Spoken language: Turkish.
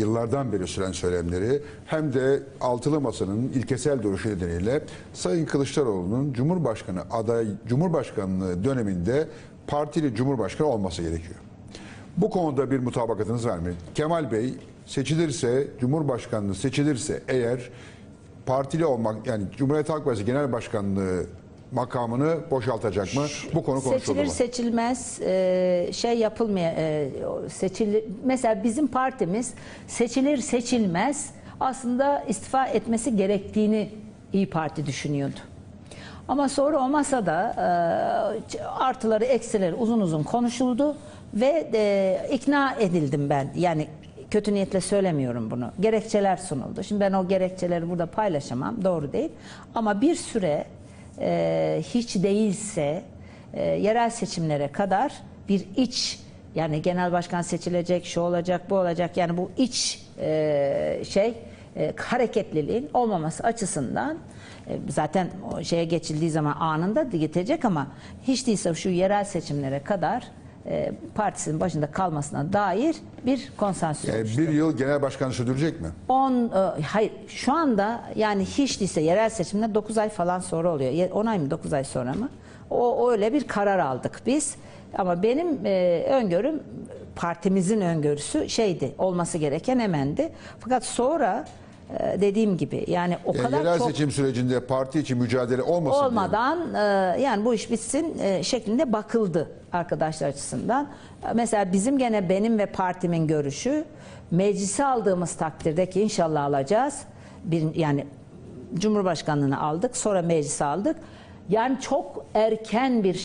yıllardan beri süren söylemleri hem de altılı masanın ilkesel duruşu nedeniyle Sayın Kılıçdaroğlu'nun Cumhurbaşkanı aday Cumhurbaşkanlığı döneminde partili Cumhurbaşkanı olması gerekiyor. Bu konuda bir mutabakatınız var mı? Kemal Bey seçilirse, Cumhurbaşkanlığı seçilirse eğer partili olmak yani Cumhuriyet Halk Partisi Genel Başkanlığı makamını boşaltacak mı? Bu konu konuşuldu Seçilir mu? seçilmez e, şey yapılmıyor. E, seçilir mesela bizim partimiz seçilir seçilmez aslında istifa etmesi gerektiğini İyi Parti düşünüyordu. Ama sonra o masada e, artıları eksileri uzun uzun konuşuldu ve e, ikna edildim ben. Yani kötü niyetle söylemiyorum bunu. Gerekçeler sunuldu. Şimdi ben o gerekçeleri burada paylaşamam. Doğru değil. Ama bir süre e, hiç değilse e, yerel seçimlere kadar bir iç yani genel başkan seçilecek, şu olacak, bu olacak. Yani bu iç e, şey e, hareketliliğin olmaması açısından e, zaten o şeye geçildiği zaman anında gidecek ama hiç değilse şu yerel seçimlere kadar e, partisinin başında kalmasına dair bir konsensüs Yani oluştu. bir yıl genel başkanı sürdürecek mi? 10 e, hayır şu anda yani hiç değilse yerel seçimler 9 ay falan sonra oluyor. Ye- 10 ay mı 9 ay sonra mı? O öyle bir karar aldık biz. Ama benim e, öngörüm partimizin öngörüsü şeydi. Olması gereken hemendi. Fakat sonra e, dediğim gibi yani o Yani kadar yerel çok seçim sürecinde parti için mücadele olmasın diye. olmadan e, yani bu iş bitsin e, şeklinde bakıldı arkadaşlar açısından. E, Mesela bizim gene benim ve partimin görüşü meclise aldığımız takdirde ki inşallah alacağız. Bir, yani Cumhurbaşkanlığını aldık sonra meclise aldık. Yani çok erken bir